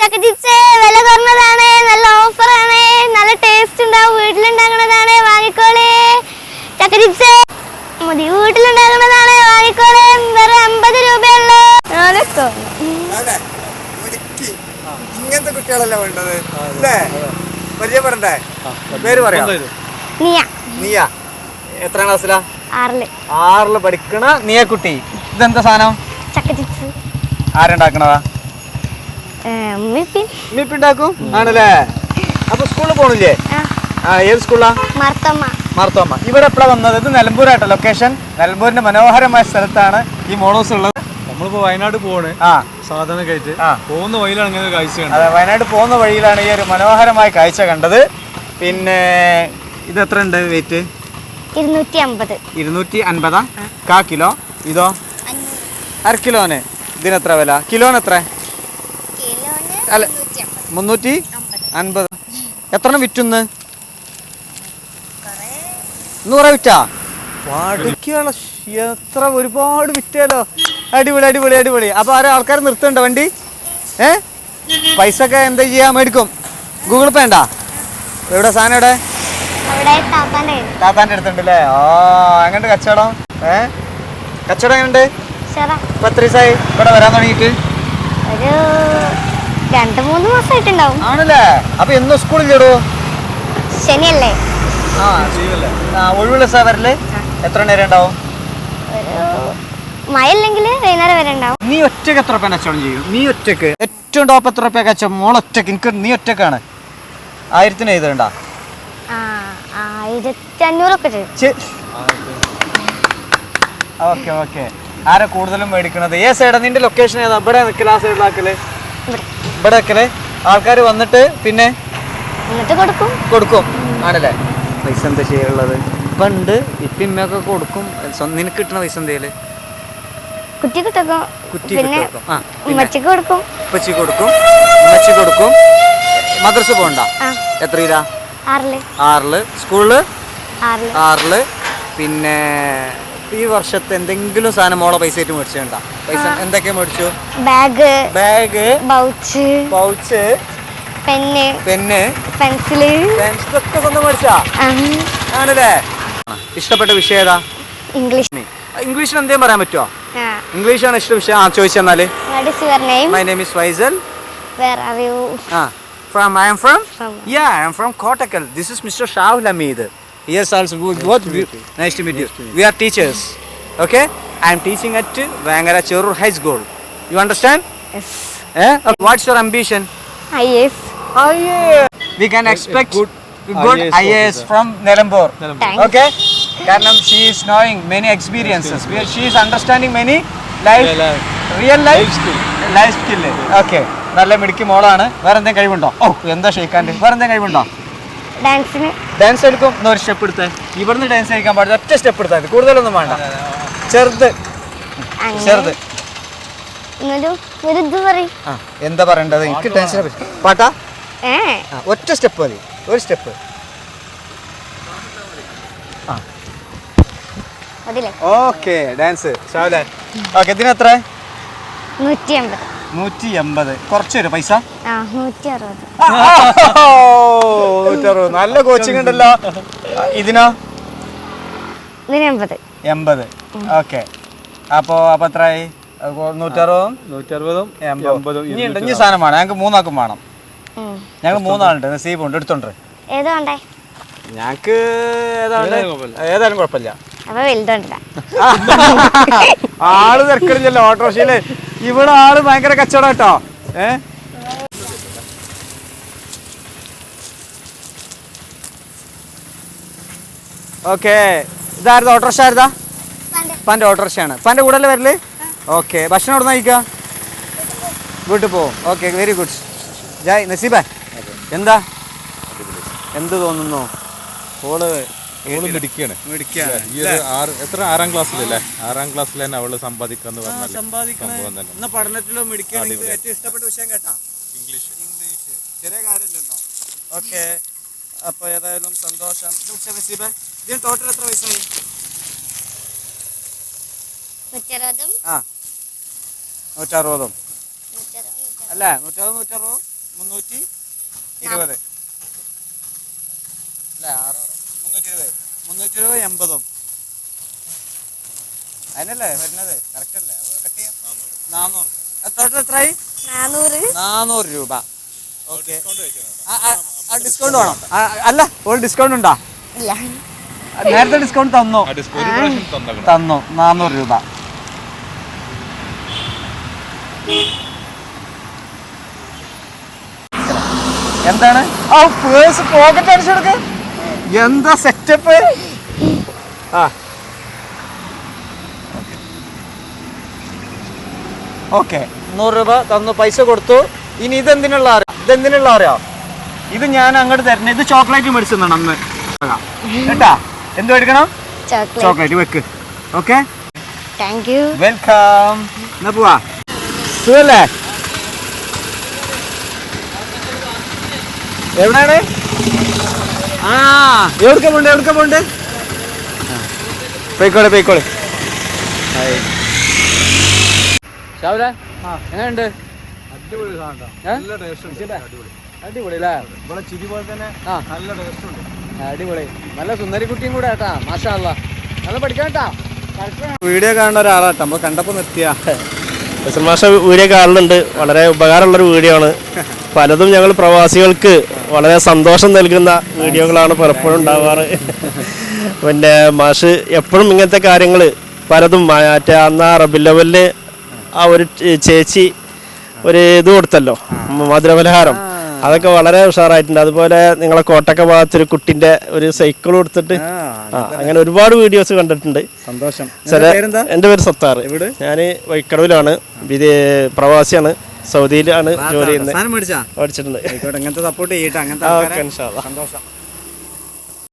ചക്ക ചിപ്സ് വില കുറഞ്ഞതാണ് നല്ല ഓഫറാണ് നല്ല ടേസ്റ്റ് ഉണ്ടാവും വീട്ടിലുണ്ടാകുന്നതാണ് വാങ്ങിക്കോളേ. ചക്ക ചിപ്സ് മതി വീട്ടിലുണ്ടാകുന്നതാണ് വാങ്ങിക്കോളേ. വേറെ അമ്പത് രൂപയുള്ളൂ. ഞാനൊക്കെ. ഇങ്ങനത്തെ കുട്ടികളല്ലേ വേണ്ടത്? അല്ലേ? പരിചയപ്പെടണ്ടേ? പേര് പറയാം. നീയ. നീയ. എത്ര ക്ലാസ്സിലാ? ആറിൽ. ആറിൽ പഠിക്കണ നീയ കുട്ടി ഇതെന്താ സാധനം? ചക്ക ചിപ്സ്. ആരുണ്ടാക്കണതാ? ആണല്ലേ? അപ്പൊ സ്കൂളിൽ പോണില്ലേ? ആ. ഏത് സ്കൂളാ മർത്തമ്മ. മാർത്തോമ്മ. ഇവിടെ എപ്പോഴാ വന്നത്? ഇത് നിലമ്പൂരാട്ടോ ലൊക്കേഷൻ നിലമ്പൂരിന്റെ മനോഹരമായ സ്ഥലത്താണ് ഈ മോണോസ് ഉള്ളത്. നമ്മളിപ്പോ വയനാട് പോവാണ്. ആ. സാധനം കഴിച്ച് ആ. പോകുന്ന വഴിയിലാണ് ഇങ്ങനെ ഒരു കാഴ്ച കണ്ടത്. അതെ വയനാട് പോകുന്ന വഴിയിലാണ് ഈ ഒരു മനോഹരമായ കാഴ്ച കണ്ടത്. പിന്നെ ഇത് എത്ര ഉണ്ട് വെയിറ്റ് ഇരുന്നൂറ്റി അമ്പത് ഇരുന്നൂറ്റി അൻപതാ കാ കിലോ? ഇതോ? അര കിലോന്. ഇതിനെത്ര വില? കിലോന് എത്ര? അല്ല മുന്നൂറ്റി അൻപത്. എത്ര വിറ്റുന്ന്? നൂറ വിറ്റാ? പഠിക്കാനുള്ള എത്ര ഒരുപാട് വിറ്റാലോ. അടിപൊളി അടിപൊളി അടിപൊളി. അപ്പൊ ആരോ ആൾക്കാർ നിർത്തുന്നുണ്ടോ വണ്ടി? ഏ? പൈസ ഒക്കെ എന്താ ചെയ്യാ? മേടിക്കും. ഗൂഗിൾ പേ ഉണ്ടാ? എവിടെ സാധനം എവിടെ? താത്താന്റെ അടുത്തുണ്ടല്ലേ? ആ എങ്ങനെയുണ്ട് കച്ചവടം? ഏ? കച്ചവടം എങ്ങനെയുണ്ട്? ഇപ്പൊ എത്ര ദിവസമായി? ഇവിടെ വരാൻ തുടങ്ങിയിട്ട്? ഒരു രണ്ട് മൂന്ന് മാസമായിട്ടുണ്ടാവും ആണല്ലേ? അപ്പൊ എന്നും സ്കൂളിലിടൂ ശനിയല്ലേ? ആ ആ ഒഴിവുള്ള ദിവസം എത്ര നേരം ഉണ്ടാവും? ഒരു മഴ ഇല്ലെങ്കിൽ വൈകുന്നേരം വരെ ഉണ്ടാവും. നീ ഒറ്റയ്ക്ക് എത്ര റുപ്യ കച്ചവടം ചെയ്യും? നീ ഒറ്റയ്ക്ക് ഏറ്റവും ടോപ്പ് എത്ര രൂപ കച്ചവടം? മോൾ ഒറ്റയ്ക്ക് എനിക്ക് നീ ഒറ്റക്കാണ് ആയിരത്തിന് എഴുതണ്ട ആയിരത്തി അഞ്ഞൂറൊക്കെ ചെയ്യും. Okay okay. ആരാ കൂടുതലും മേടിക്കണത്? ഏ സൈഡാ നിന്റെ ലൊക്കേഷൻ ഏതാ? ഇവിടെ നിൽക്കുന്ന ആ സൈഡിലാക്കൽ ഇവിടെ. വെക്കൽ ആൾക്കാർ വന്നിട്ട് പിന്നെ കൊടുക്കും. കൊടുക്കും. ആണല്ലേ? പൈസ എന്താ ചെയ്യാനുള്ളത്? പണ്ട് ഇപ്പിമ്മയൊക്കെ കൊടുക്കും. സ്വന്തം നിനക്ക് കിട്ടണ പൈസ എന്തേൽ കുറ്റി കിട്ടും കുറ്റി? ഉമ്മച്ചിക്ക് കൊടുക്കും. ഉപ്പച്ചി കൊടുക്കും. ഉമ്മച്ചി കൊടുക്കും. മദ്രസ പോണ്ട? എത്ര ആറിൽ. ആറിൽ. സ്കൂളിൽ? ആറിൽ. ആറിൽ. പിന്നെ ഈ വർഷത്തെ എന്തെങ്കിലും സാധനം മോളെ പൈസ ആയിട്ട് മേടിച്ചിട്ടുണ്ടാ പൈസ എന്തൊക്കെ മേടിച്ചു? Bag bag pouch pouch pen pen pencil പെൻസിലൊക്കെ സ്വന്തം മേടിച്ചാ? ആണല്ലേ? ഇഷ്ടപ്പെട്ട വിഷയം ഏതാ? ഇംഗ്ലീഷ്. ഇംഗ്ലീഷിൽ എന്തേലും പറയാൻ പറ്റുമോ ആ. ഇംഗ്ലീഷാണ് ഇഷ്ട? വിഷയം? ആ ചോദിച്ചെന്നാൽ my name is Faisal where are you ആ. From I am from yeah I am from Kottakkal this is mister Shahul Hameed to meet both we are teachers. Okay, I am teaching at Vangara M High School. You understand? Yes. Eh? Okay. What's your ambition? IAS. Oh yeah. we can expect good good, IAS IAS from Nerambur. Thanks. Okay? കാരണം is knowing many experiences. We- She is understanding many life, Yeah, life. real life, Life skill. life skill. Okay. നല്ല മിടുക്കി മോളാണ് വേറെ എന്തെങ്കിലും കഴിവുണ്ടോ ഓ എന്താ ഷെയ്ക്കാന്റെ വേറെ എന്തെങ്കിലും കഴിവുണ്ടോ ഡാൻസിന്. ഡാൻസ് എടുക്കും. എന്നാ ഒരു സ്റ്റെപ്പ് എടുത്തേ. ഇവിടുന്ന് ഡാൻസ് കഴിക്കാൻ പാടില്ല. ഒറ്റ സ്റ്റെപ്പ് എടുത്താൽ മതി. കൂടുതലൊന്നും വേണ്ട. ചെറുത്. ചെറുത്. ആ എന്താ പറയണ്ടത്? എനിക്ക് ടെൻഷൻ പാട്ടാ? ഒറ്റ സ്റ്റെപ്പ് മതി. ഒരു സ്റ്റെപ്പ് അതില്ലേ ഓക്കെ ഡാൻസ് ഷാവലാൻ ഓക്കെ ഇതിനെത്ര? നൂറ്റി അമ്പത് നൂറ്റി എൺപത് കുറച്ചൊരു പൈസ? നൂറ്ററുപത് നല്ല കോച്ചിങ് ഉണ്ടല്ലോ. ഇതിനോ? എൺപത് ഓക്കെ. അപ്പോ അപ്പൊ എത്രയായി നൂറ്ററുപതും? നൂറ്ററുപതും എൺപതും ഇനി ഉണ്ട്. ഇനി സാധനം വേണം. ഞങ്ങൾക്ക് മൂന്നാക്കും വേണം. ഞങ്ങൾ മൂന്നാളുണ്ട്. നസീബ് ഉണ്ട്. എടുത്തോണ്ട് ഞങ്ങക്ക് ഏതായാലും കുഴപ്പമില്ല. ആൾ തിരക്കടില്ലല്ലോ ഓട്ടോറിക്ഷയിൽ ഇവിടെ ആൾ ഭയങ്കര കച്ചവടം കേട്ടോ ഏ? ഓക്കെ. ഇതായിരുന്നു ഓട്ടോറിക്ഷ ആയിരുന്നാ പന്റെ ഓട്ടോറിക്ഷയാണ്. പന്റെ കൂടെ അല്ലേ വരൽ? ഓക്കെ. ഭക്ഷണം എവിടെ നിന്ന് കഴിക്കുക വീട്ടിൽ പോവും. Okay very good. ജായ് നസീബ. എന്താ? എന്ത് തോന്നുന്നു? ഓൾ മിടുക്കിയാണ്. മിടുക്കിയാണ്. ഈ ഒരു ആറ് എത്ര? ആറാം ക്ലാസ്സിലല്ലേ? ആറാം ക്ലാസ്സിൽ തന്നെ അവൾ സമ്പാദിക്കാന്ന് പറഞ്ഞാൽ സമ്പാദിക്കണ സംഭവം തന്നെ. പഠനത്തിലോ മിടിക്കുകയാണെങ്കിൽ ഏറ്റവും ഇഷ്ടപ്പെട്ട വിഷയം കേട്ടാ. ഇംഗ്ലീഷ്. ഇംഗ്ലീഷ്. ചെറിയ കാര്യമില്ലല്ലോ. ഓക്കെ. അപ്പൊ ഏതായാലും സന്തോഷം. ഇതിന് ടോട്ടൽ എത്ര വയസ്സായി? ആ. നൂറ്ററുപതും. അല്ലേ? നൂറ്ററുപത് നൂറ്ററുപത്. മുന്നൂറ്റി ഇരുപത്. അല്ലേ? ആറ് ആറ്. മുന്നൂറ്റി ഇരുപത് മുന്നൂറ്റി ഇരുപത് എൺപതും. അതിനല്ലേ വരുന്നത്? കറക്റ്റ് അല്ലേ? അപ്പോൾ കട്ട് ചെയ്യാം. നാന്നൂറ്. ടോട്ടൽ എത്രയായി? നാനൂറ് നാന്നൂറ് രൂപ. ഓക്കെ ഡിസ്കൗണ്ട് വേണം. അല്ല ഒരു ഡിസ്കൗണ്ട് ഉണ്ടോ? ഇല്ല. നേരത്തെ ഡിസ്കൗണ്ട് തന്നോ. തന്നു. നാന്നൂറ് രൂപ. എന്താണ്? ആ പേഴ്സ് പോക്കറ്റ് അടിച്ചെടുക്ക എന്താ സെറ്റപ്പ് ആ. ഓക്കെ നൂറ് രൂപ തന്നു പൈസ കൊടുത്തു. ഇനി ഇതെന്തിനുള്ള അറിയാം? ഇതെന്തിനുള്ള അറിയാം? ഇത് ഞാൻ അങ്ങോട്ട് തരണേ. ഇത് ചോക്ലേറ്റ് മേടിച്ചതാണ് അന്ന്. കേട്ടാ? എന്ത് മേടിക്കണം? ചോക്ലേറ്റ് ചോക്ലേറ്റ് വെക്ക്. ഓക്കെ താങ്ക് യു വെൽക്കം എന്നാ പോവാ? സുഖല്ലേ? എവിടെയാണ്? ആ എവിടുക്ക പോണ്ട് എവിടുക്ക പോണ്ട്? പോയിക്കോളെ പോയിക്കോളെ. ഷാവുല എങ്ങനെയുണ്ട്? അടിപൊളി സാധനം നല്ല ടേസ്റ്റ് ഉണ്ട്. അടിപൊളി. അല്ലേ? ഇവിടെ ചിരി പോലെ തന്നെ നല്ല ടേസ്റ്റ് ഉണ്ട്. അടിപൊളി. നല്ല സുന്ദരി കുട്ടിയും കൂടെ കേട്ടാ മാഷാ അല്ലാ നല്ല പഠിക്കാൻ കേട്ടാ. വീഡിയോ കാണുന്ന ഒരാളാട്ടാ നമ്മൾ കണ്ടപ്പോ നിർത്തിയ. മാഷ വീഡിയോ കാണുന്നുണ്ട്? വളരെ ഉപകാരമുള്ളൊരു വീഡിയോ ആണ്. പലതും ഞങ്ങൾ പ്രവാസികൾക്ക് വളരെ സന്തോഷം നൽകുന്ന വീഡിയോകളാണ് പലപ്പോഴും ഉണ്ടാവാറ്. പിന്നെ മാഷ് എപ്പോഴും ഇങ്ങനത്തെ കാര്യങ്ങൾ പലതും മറ്റേ അന്ന് ആ ലെവലിൽ ആ ഒരു ചേച്ചി ഒരു ഇത് കൊടുത്തല്ലോ മധുരപലഹാരം. അതൊക്കെ വളരെ ഉഷാറായിട്ടുണ്ട്. അതുപോലെ നിങ്ങളെ കോട്ടക്ക ഭാഗത്തൊരു കുട്ടിന്റെ ഒരു സൈക്കിൾ കൊടുത്തിട്ട് അങ്ങനെ ഒരുപാട് വീഡിയോസ് കണ്ടിട്ടുണ്ട്. സന്തോഷം. എന്റെ പേര് സത്താർ? ഞാൻ വൈക്കടവിലാണ്. പ്രവാസിയാണ്. സൗദിയിലാണ് ജോലി ചെയ്യുന്നത്. മേടിച്ചിട്ടുണ്ട്. സപ്പോർട്ട് ചെയ്യട്ടെ അങ്ങനത്തെ. സന്തോഷം.